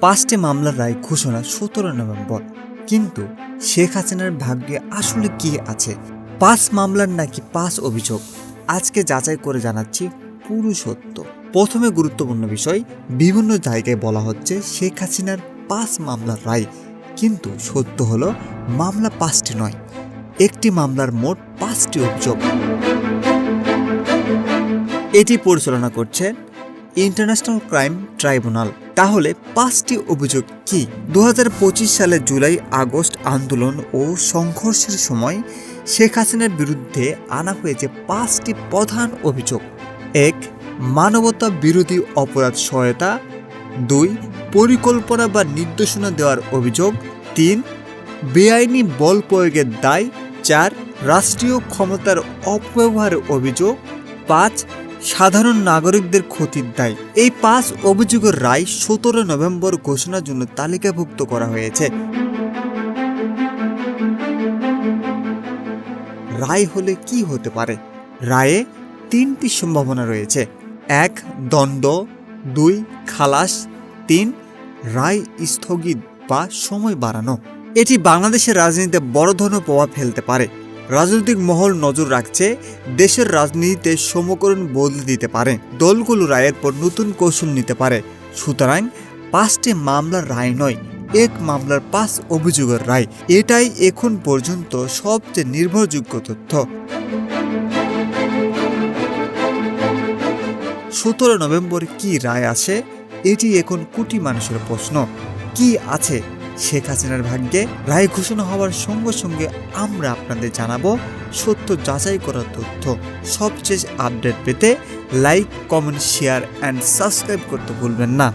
পাঁচটি মামলার রায় ঘোষণা সতেরো নভেম্বর। কিন্তু শেখ হাসিনার ভাগ্যে আসলে কি আছে? পাঁচ মামলার নাকি পাঁচ অভিযোগ? আজকে যাচাই করে জানাচ্ছি পুরো সত্য। প্রথমে গুরুত্বপূর্ণ বিষয়, বিভিন্ন জায়গায় বলা হচ্ছে শেখ হাসিনার পাঁচ মামলার রায়। কিন্তু সত্য হলো, মামলা পাঁচটি নয়, একটি মামলার মোট পাঁচটি অভিযোগ। এটি পরিচালনা করছে ইন্টারন্যাশনাল ক্রাইম ট্রাইব্যুনাল। তাহলে পাঁচটি অভিযোগ কি? দু সালে জুলাই, আগস্ট আন্দোলন ও সংঘর্ষের সময় শেখ হাসিনার বিরুদ্ধে আনা হয়েছে পাঁচটি প্রধান অভিযোগ। এক, মানবতা বিরোধী অপরাধ সহায়তা। দুই, পরিকল্পনা বা নির্দেশনা দেওয়ার অভিযোগ। তিন, বেআইনি বল প্রয়োগের দায়। চার, রাষ্ট্রীয় ক্ষমতার অপব্যবহারের অভিযোগ। পাঁচ সাধারণ নাগরিকদের ক্ষতির দায়। এই পাঁচ অভিযোগের রায় সতেরো নভেম্বর ঘোষণার জন্য তালিকাভুক্ত করা হয়েছে। রায় হলে কি হতে পারে? রায়ে তিনটি সম্ভাবনা রয়েছে। এক, দণ্ড। দুই, খালাস। তিন, রায় স্থগিত বা সময় বাড়ানো। এটি বাংলাদেশের রাজনীতিতে বড় ধরনের প্রভাব ফেলতে পারে। রাজনৈতিক মহল নজর রাখছে, দেশের রাজনীতিতে সমকরণ বদলে দিতে পারে, দলগুলো রায়ের পর নতুন কৌশল নিতে পারে। সুতরাং পাঁচটি মামলার রায় নয়, এক মামলার পাঁচ অভিযোগের রায়, এটাই এখন পর্যন্ত সবচেয়ে নির্ভরযোগ্য তথ্য। সতেরো নভেম্বর কি রায় আছে? এটি এখন কোটি মানুষের প্রশ্ন। কি আছে? শেখ হাসিনার ভাগ্যে রায় ঘোষণা হওয়ার সঙ্গে সঙ্গে আমরা আপনাদের জানাব সত্য যাচাই করার তথ্য। সবচেয়ে আপডেট পেতে like comment share and subscribe করতে ভুলবেন না।